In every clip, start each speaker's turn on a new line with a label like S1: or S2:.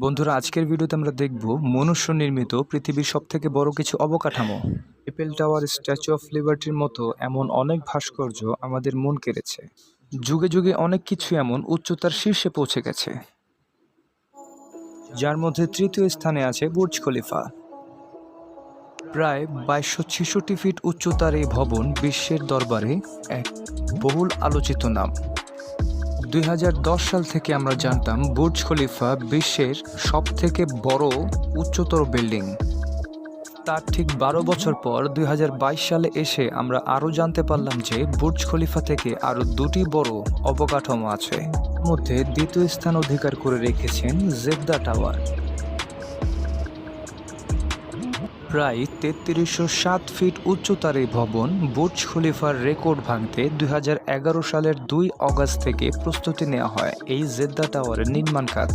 S1: বন্ধুরা, আজকের ভিডিওতে আমরা দেখব মনুষ্য নির্মিত পৃথিবীর সবথেকে বড় কিছু অবকাঠামো। এপেল টাওয়ার স্ট্যাচু অফ লিবার্টির মতো এমন অনেক ভাস্কর্য আমাদের মন কেড়েছে। যুগে যুগে অনেক কিছু এমন উচ্চতার শীর্ষে পৌঁছে গেছে। যার মধ্যে তৃতীয় স্থানে আছে বুর্জ খলিফা। প্রায় বাইশশো ছেষট্টি ফিট উচ্চতার এই ভবন বিশ্বের দরবারে এক বহুল আলোচিত নাম। দুই হাজার দশ সাল থেকে আমরা জানতাম বুর্জ খলিফা বিশ্বের সব থেকে বড় উচ্চতর বিল্ডিং। তার ঠিক বারো বছর পর দুই হাজার বাইশ সালে এসে আমরা আরও জানতে পারলাম যে বুর্জ খলিফা থেকে আরও দুটি বড় অবকাঠামো আছে। মধ্যে দ্বিতীয় স্থান অধিকার করে রেখেছেন জেদ্দা টাওয়ার। প্রায় তেত্রিশশো সাত ফিট উচ্চতার এই ভবন বুর্জ খলিফার রেকর্ড ভাঙতে দুই হাজার এগারো সালের দুই অগাস্ট থেকে প্রস্তুতি নেওয়া হয় এই জেদ্দা টাওয়ারের নির্মাণ কাজ।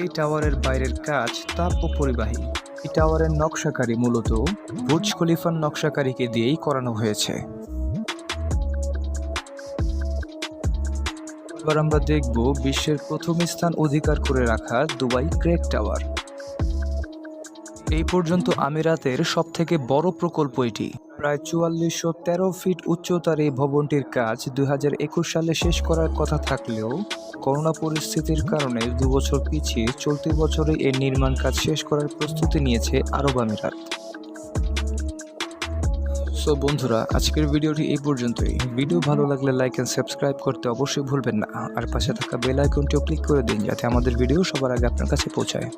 S1: এই টাওয়ারের বাইরের কাজ তাপ ও পরিবাহী এই টাওয়ারের নকশাকারী মূলত বুর্জ খলিফার নকশাকারীকে দিয়েই করানো হয়েছে। এবার আমরা দেখব বিশ্বের প্রথম স্থান অধিকার করে রাখা দুবাই ক্রেক টাওয়ার। এই পর্যন্ত আমিরাতের সব থেকে বড় প্রকল্প এটি। প্রায় চুয়াল্লিশশো তেরো ফিট উচ্চতার এই ভবনটির কাজ দুই হাজার একুশ সালে শেষ করার কথা থাকলেও করোনা পরিস্থিতির কারণে দু বছর পিছিয়ে চলতি বছরে এর নির্মাণ কাজ শেষ করার প্রস্তুতি নিয়েছে আরব আমিরাত। সো বন্ধুরা, আজকের ভিডিওটি এই পর্যন্তই। ভিডিও ভালো লাগলে লাইক এন্ড সাবস্ক্রাইব করতে অবশ্যই ভুলবেন না। আর পাশে থাকা বেল আইকনটিও ক্লিক করে দিন, যাতে আমাদের ভিডিও সবার আগে আপনার কাছে পৌঁছায়।